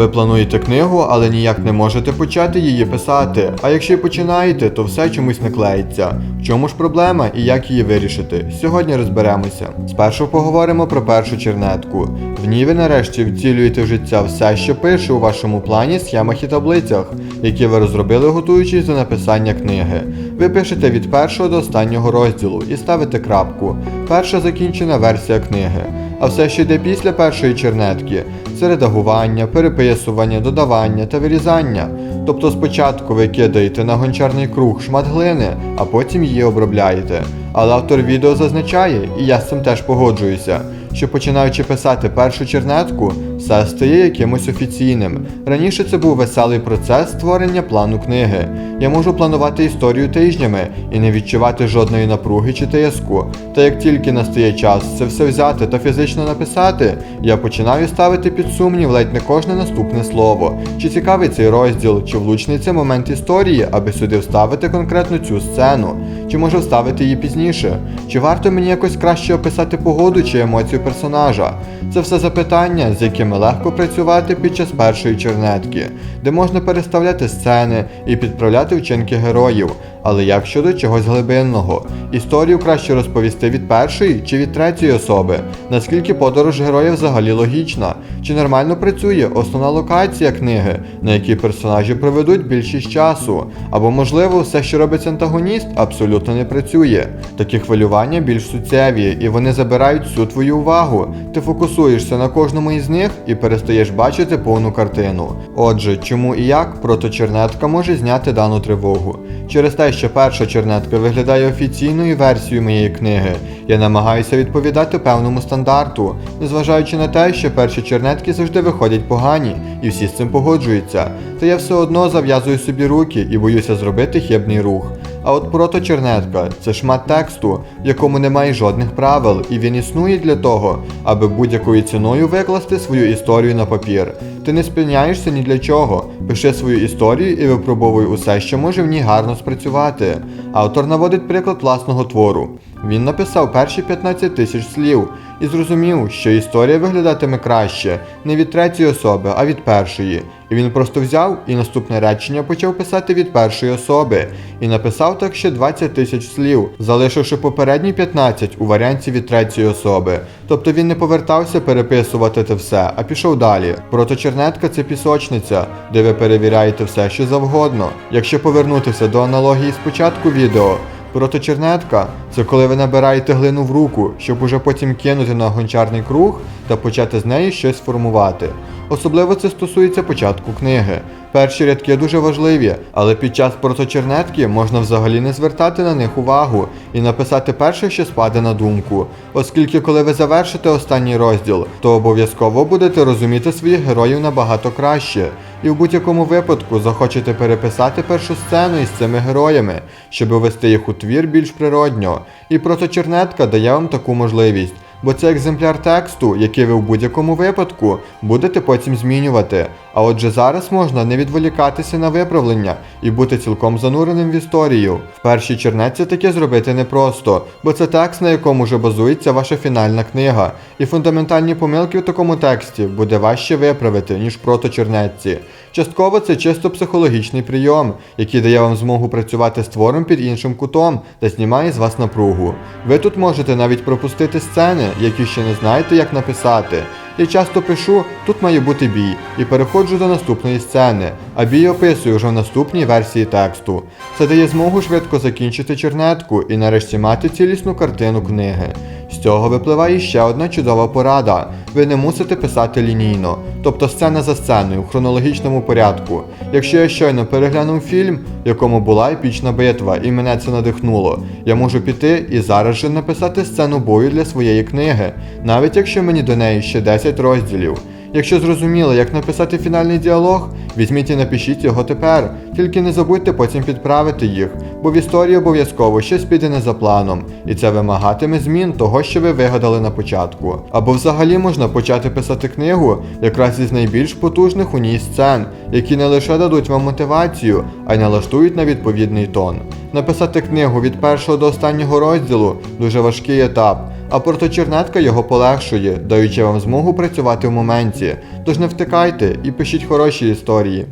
Ви плануєте книгу, але ніяк не можете почати її писати. А якщо й починаєте, то все чомусь не клеїться. В чому ж проблема і як її вирішити? Сьогодні розберемося. Спершу поговоримо про першу чернетку. В ній ви нарешті втілюєте в життя все, що пише у вашому плані, схемах і таблицях, які ви розробили, готуючись до написання книги. Ви пишете від першого до останнього розділу і ставите крапку. Перша закінчена версія книги. А все, що йде після першої чернетки, це редагування, переписування, додавання та вирізання. Тобто спочатку ви кидаєте на гончарний круг шмат глини, а потім її обробляєте. Але автор відео зазначає, і я з цим теж погоджуюся, що починаючи писати першу чернетку, все стає якимось офіційним. Раніше це був веселий процес створення плану книги. Я можу планувати історію тижнями і не відчувати жодної напруги чи тиску. Та як тільки настає час це все взяти та фізично написати, я починаю ставити під сумнів ледь не кожне наступне слово. Чи цікавий цей розділ, чи влучний це момент історії, аби сюди вставити конкретно цю сцену, чи може вставити її пізніше, чи варто мені якось краще описати погоду чи емоцію персонажа. Це все запитання, з якими легко працювати під час першої чернетки, де можна переставляти сцени і підправляти вчинки героїв. Але як щодо чогось глибинного? Історію краще розповісти від першої чи від третьої особи, наскільки подорож героя взагалі логічна, чи нормально працює основна локація книги, на якій персонажі проведуть більшість часу, або можливо все, що робить антагоніст, абсолютно не працює. Такі хвилювання більш суттєві, і вони забирають всю твою увагу. Ти фокусуєшся на кожному із них і перестаєш бачити повну картину. Отже, чому і як проточернетка може зняти дану тривогу? Через те, що перша чернетка виглядає офіційною версією моєї книги, я намагаюся відповідати певному стандарту, незважаючи на те, що перші чернетки завжди виходять погані, і всі з цим погоджуються. Та я все одно зав'язую собі руки і боюся зробити хибний рух. А от проточернетка це шмат тексту, в якому немає жодних правил, і він існує для того, аби будь-якою ціною викласти свою історію на папір. Ти не спиняєшся ні для чого. Пиши свою історію і випробовуй усе, що може в ній гарно спрацювати. Автор наводить приклад власного твору. Він написав перші 15 тисяч слів і зрозумів, що історія виглядатиме краще не від третьої особи, а від першої. І він просто взяв і наступне речення почав писати від першої особи, і написав так ще 20 тисяч слів, залишивши попередні 15 у варіанті від третьої особи. Тобто він не повертався переписувати те все, а пішов далі. Проточернетка це пісочниця, де ви перевіряєте все, що завгодно. Якщо повернутися до аналогії з початку відео, Проточернетка це коли ви набираєте глину в руку, щоб уже потім кинути на гончарний круг та почати з неї щось формувати. Особливо це стосується початку книги. Перші рядки дуже важливі, але під час проточернетки можна взагалі не звертати на них увагу і написати перше, що спаде на думку. Оскільки, коли ви завершите останній розділ, то обов'язково будете розуміти своїх героїв набагато краще. І в будь-якому випадку захочете переписати першу сцену із цими героями, щоб ввести їх у твір більш природньо. І проточернетка дає вам таку можливість. Бо це екземпляр тексту, який ви в будь-якому випадку будете потім змінювати. А отже, зараз можна не відволікатися на виправлення і бути цілком зануреним в історію. В першій чернетці таке зробити непросто, бо це текст, на якому вже базується ваша фінальна книга. І фундаментальні помилки в такому тексті буде важче виправити, ніж в проточернетці. Частково це чисто психологічний прийом, який дає вам змогу працювати з твором під іншим кутом та знімає з вас напругу. Ви тут можете навіть пропустити сцени, які ще не знаєте, як написати. Я часто пишу, тут має бути бій, і переходжу до наступної сцени, а бій описую вже в наступній версії тексту. Це дає змогу швидко закінчити чернетку і нарешті мати цілісну картину книги. З цього випливає ще одна чудова порада. Ви не мусите писати лінійно, тобто сцена за сценою, в хронологічному порядку. Якщо я щойно переглянув фільм, в якому була епічна битва, і мене це надихнуло, я можу піти і зараз же написати сцену бою для своєї книги, навіть якщо мені до неї ще 10 розділів. Якщо зрозуміли, як написати фінальний діалог, візьміть і напишіть його тепер. Тільки не забудьте потім підправити їх, бо в історії обов'язково щось піде не за планом, і це вимагатиме змін того, що ви вигадали на початку. Або взагалі можна почати писати книгу якраз із найбільш потужних у ній сцен, які не лише дадуть вам мотивацію, а й налаштують на відповідний тон. Написати книгу від першого до останнього розділу дуже важкий етап. А порточернетка його полегшує, даючи вам змогу працювати в моменті. Тож не втикайте і пишіть хороші історії.